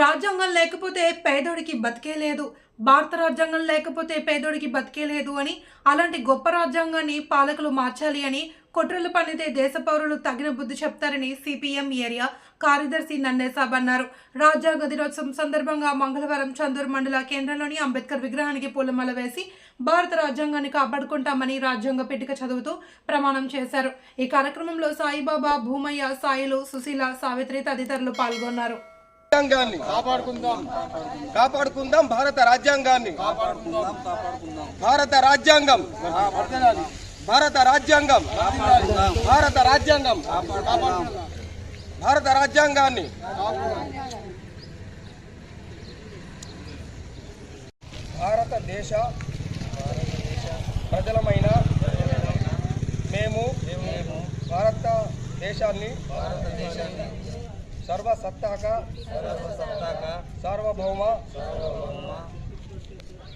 రాజ్యాంగం లేకపోతే పేదోడికి బతికే లేదు భారత రాజ్యాంగం లేకపోతే పేదోడికి బతికే లేదు అని అలాంటి గొప్ప రాజ్యాంగాన్ని పాలకులు మార్చాలి అని కుట్రలు పనితే దేశ పౌరులు తగిన బుద్ధి చెప్తారని సిపిఎం ఏరియా కార్యదర్శి నన్నేసాబ్ అన్నారు. రాజ్యాంగ దినోత్సవం సందర్భంగా మంగళవారం చందూరు మండల కేంద్రంలోని అంబేద్కర్ విగ్రహానికి పూలమాల వేసి భారత రాజ్యాంగాన్ని కాపాడుకుంటామని రాజ్యాంగ పెట్టుక చదువుతూ ప్రమాణం చేశారు. ఈ కార్యక్రమంలో సాయిబాబా భూమయ్య సాయిలు సుశీల సావిత్రి తదితరులు పాల్గొన్నారు. రాజ్యాంగాన్ని కాపాడుకుందాం. కాపాడుకుందాం భారత రాజ్యాంగాన్ని భారత రాజ్యాంగం భారత రాజ్యాంగం భారత రాజ్యాంగం భారత రాజ్యాంగాన్ని భారతదేశ ప్రజలమైన మేము భారత దేశాన్ని సర్వసత్తాక సార్వభౌమ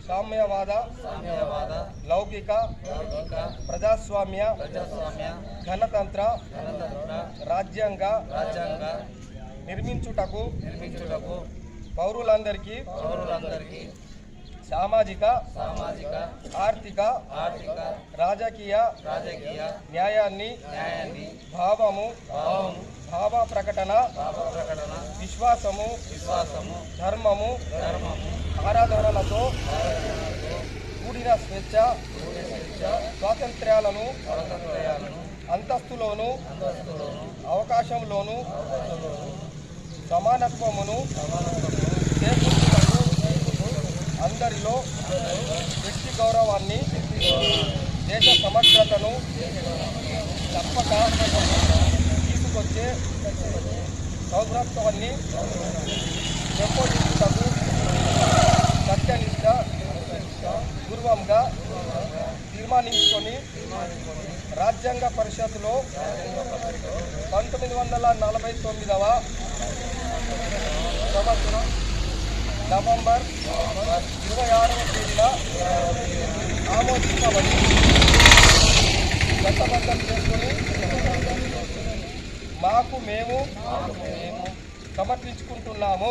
సామ్యవాద లౌకిక ప్రజాస్వామ్య గణతంత్ర రాజ్యాంగ నిర్మించుటకు నిర్మించుటకు పౌరులందరికీ పౌరులందరికీ సామాజిక సామాజిక ఆర్థిక ఆర్థిక రాజకీయ రాజకీయ న్యాయాన్ని న్యాయాన్ని భావము భావము భావ ప్రకటన విశ్వాసము విశ్వాసము ధర్మము ధర్మము ఆరాధనలతో కూడిన స్వేచ్ఛ స్వాతంత్ర్యాలను స్వాతంత్ర్యాలను అంతస్తులోను అంతస్తులోను అవకాశంలోను సమానత్వమును చేకూర్చుటకు అందరిలో వ్యక్తి గౌరవాన్ని దేశ సమగ్రతను తప్పక తీసుకొచ్చే సౌభ్రత్వాన్ని పెంపొందించుటకు సత్యనిష్ట పూర్వంగా తీర్మానించుకొని రాజ్యాంగ పరిషత్తులో పంతొమ్మిది వందల నలభై తొమ్మిదవ సంవత్సరం నవంబర్ ఇరవై ఆరవ తేదీన ఆమోదించబడి చట్టబద్ధం చేసుకొని మాకు మేము సమర్పించుకుంటున్నాము.